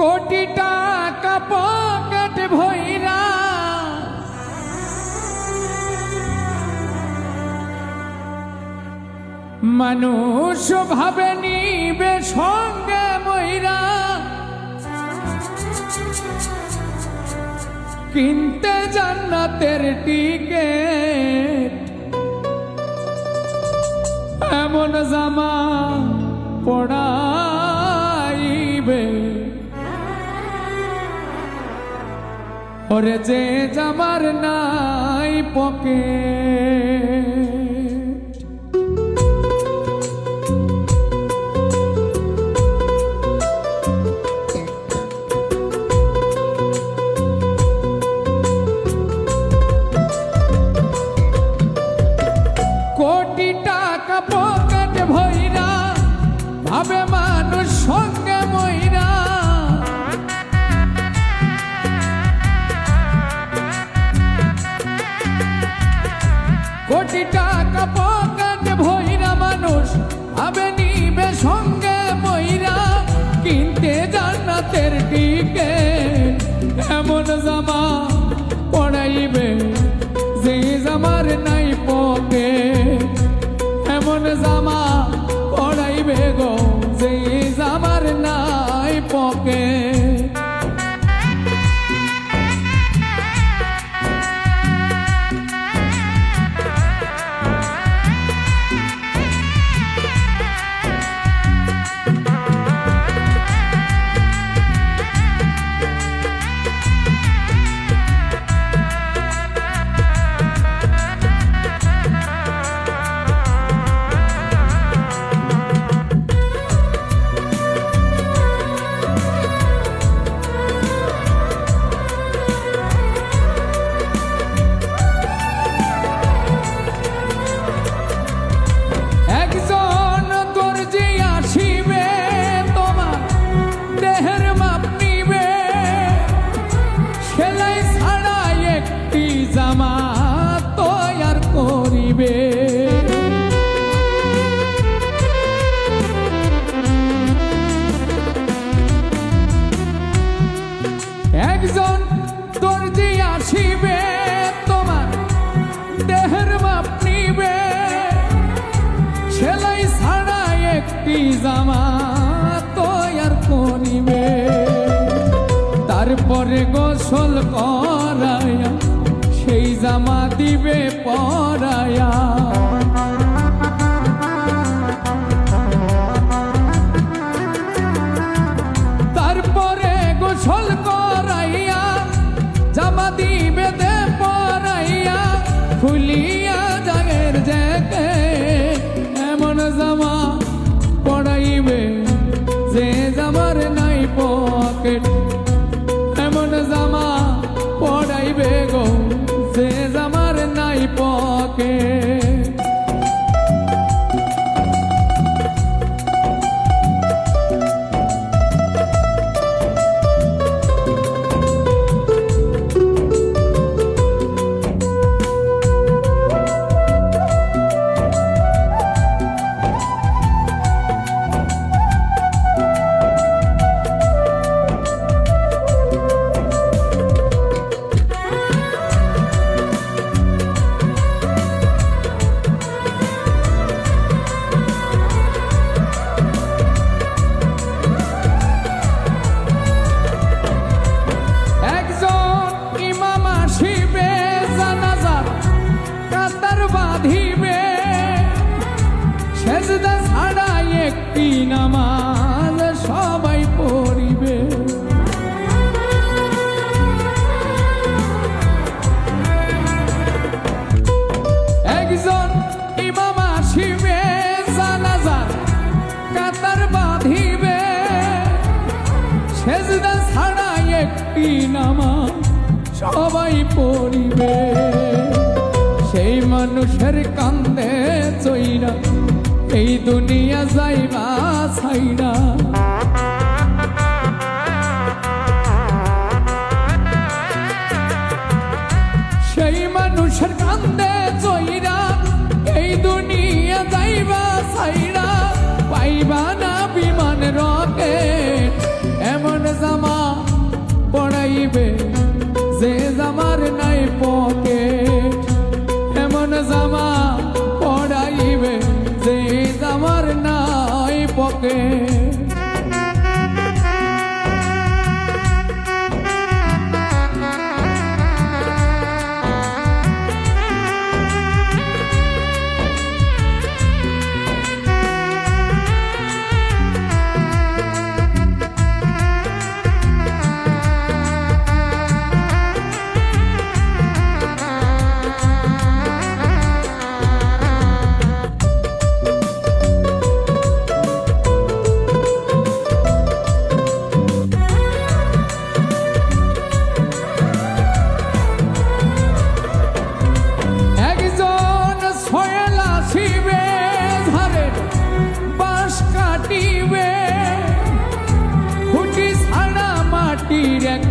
কোটি টাকা পকেট ভইরা। মানুষ ভাবে নিবে সঙ্গে মইরা। কিনতে জান্নাতের টিকেট। এমন জামা পড়াইবে ওরে যে জামার নাই পকে কোটি টাকা পকেট ভইরা ভাবে মানুষ এমন জামা তারপরে গোসল করায়া সেই জামা দিবে পরায়া। একটি নামাজ সবাই পড়িবে। একজন ইমাম আসিবে জানাজার কাতার বাঁধিবে। সেজদা ছাড়া একটি নামা সবাই পড়িবে। সেই মানুষের কান্দে চইরা এই দুনিয়া যাইবা ছাইরা সেই মানুষের কান্দে চইরা এই দুনিয়া যাইবা ছাইরা পাইবা না বিমান রকেট, এমন জামা